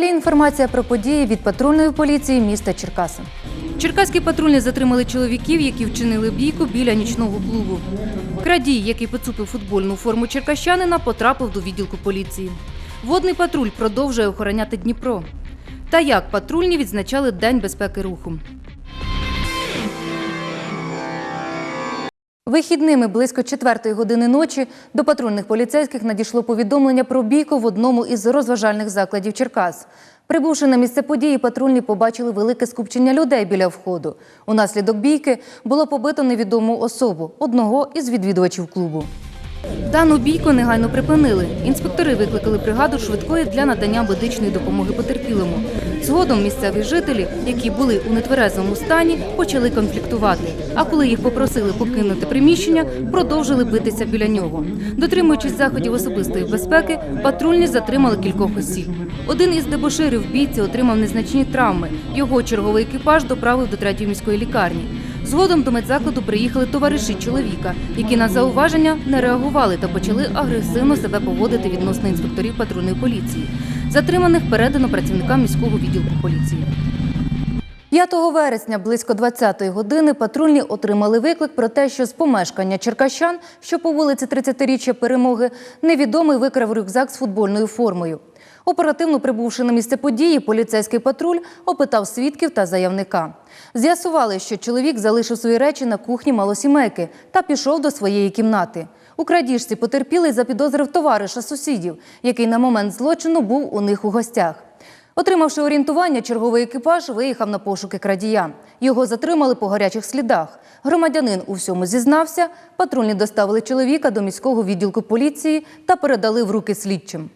Далі інформація про події від патрульної поліції міста Черкаси. Черкаські патрульні затримали чоловіків, які вчинили бійку біля нічного клубу. Крадій, який поцупив футбольну форму черкащанина, потрапив до відділку поліції. Водний патруль продовжує охороняти Дніпро. Та як патрульні відзначали День безпеки руху. Вихідними близько четвертої години ночі до патрульних поліцейських надійшло повідомлення про бійку в одному із розважальних закладів Черкас. Прибувши на місце події, патрульні побачили велике скупчення людей біля входу. Унаслідок бійки було побито невідому особу одного із відвідувачів клубу. Дану бійку негайно припинили. Інспектори викликали бригаду швидкої для надання медичної допомоги потерпілому. Згодом місцеві жителі, які були у нетверезому стані, почали конфліктувати. А коли їх попросили покинути приміщення, продовжили битися біля нього. Дотримуючись заходів особистої безпеки, патрульні затримали кількох осіб. Один із дебоширів бійці отримав незначні травми. Його черговий екіпаж доправив до третьої міської лікарні. Згодом до медзакладу приїхали товариші чоловіка, які на зауваження не реагували та почали агресивно себе поводити відносно інспекторів патрульної поліції. Затриманих передано працівникам міського відділку поліції. 5 вересня близько 20-ї години патрульні отримали виклик про те, що з помешкання черкащан, що по вулиці 30-річчя перемоги, невідомий викрав рюкзак з футбольною формою. Оперативно прибувши на місце події, поліцейський патруль опитав свідків та заявника. З'ясували, що чоловік залишив свої речі на кухні малосімейки та пішов до своєї кімнати. У крадіжці потерпілий запідозрив товариша сусідів, який на момент злочину був у них у гостях. Отримавши орієнтування, черговий екіпаж виїхав на пошуки крадія. Його затримали по гарячих слідах. Громадянин у всьому зізнався. Патрульні доставили чоловіка до міського відділку поліції та передали в руки слідчим.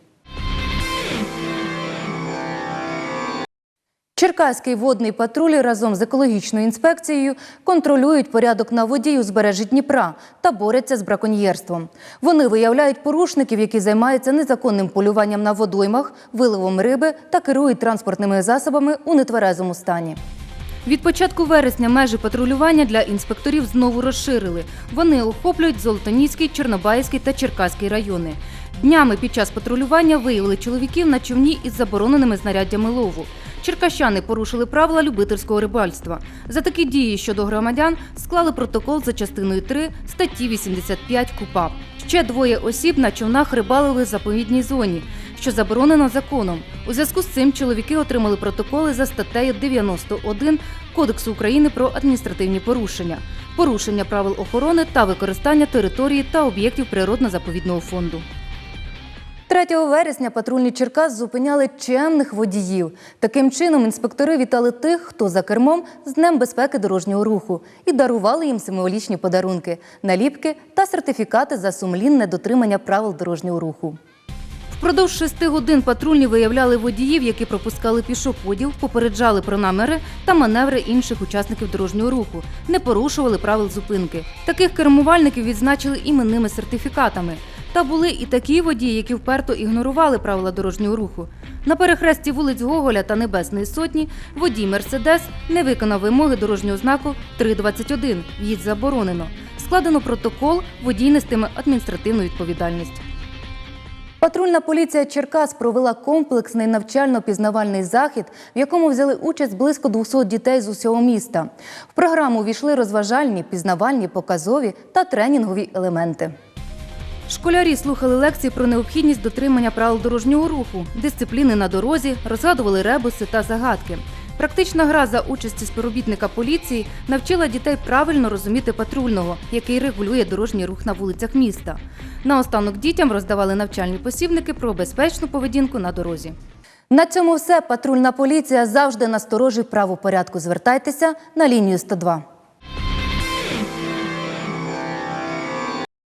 Черкаський водний патруль разом з екологічною інспекцією контролюють порядок на воді у узбережжі Дніпра та борються з браконьєрством. Вони виявляють порушників, які займаються незаконним полюванням на водоймах, виливом риби та керують транспортними засобами у нетверезому стані. Від початку вересня межі патрулювання для інспекторів знову розширили. Вони охоплюють Золотоніський, Чорнобайський та Черкаський райони. Днями під час патрулювання виявили чоловіків на човні із забороненими знаряддями лову. Черкащани порушили правила любительського рибальства. За такі дії щодо громадян склали протокол за частиною 3 статті 85 КУПАП. Ще двоє осіб на човнах рибалили в заповідній зоні, що заборонено законом. У зв'язку з цим чоловіки отримали протоколи за статтею 91 Кодексу України про адміністративні порушення, порушення правил охорони та використання території та об'єктів природно-заповідного фонду. 3 вересня патрульні Черкас зупиняли чемних водіїв. Таким чином інспектори вітали тих, хто за кермом з Днем безпеки дорожнього руху і дарували їм символічні подарунки, наліпки та сертифікати за сумлінне дотримання правил дорожнього руху. Впродовж шести годин патрульні виявляли водіїв, які пропускали пішоходів, попереджали про наміри та маневри інших учасників дорожнього руху, не порушували правил зупинки. Таких кермувальників відзначили іменними сертифікатами. Та були і такі водії, які вперто ігнорували правила дорожнього руху. На перехресті вулиць Гоголя та Небесної Сотні водій Мерседес не виконав вимоги дорожнього знаку 3.21 «В'їзд заборонено». Складено протокол, водій нестиме адміністративну відповідальність. Патрульна поліція Черкас провела комплексний навчально-пізнавальний захід, в якому взяли участь близько 200 дітей з усього міста. В програму увійшли розважальні, пізнавальні, показові та тренінгові елементи. Школярі слухали лекції про необхідність дотримання правил дорожнього руху, дисципліни на дорозі, розгадували ребуси та загадки. Практична гра за участі співробітника поліції навчила дітей правильно розуміти патрульного, який регулює дорожній рух на вулицях міста. Наостанок дітям роздавали навчальні посібники про безпечну поведінку на дорозі. На цьому все. Патрульна поліція завжди насторожі правопорядку. Звертайтеся на лінію 102.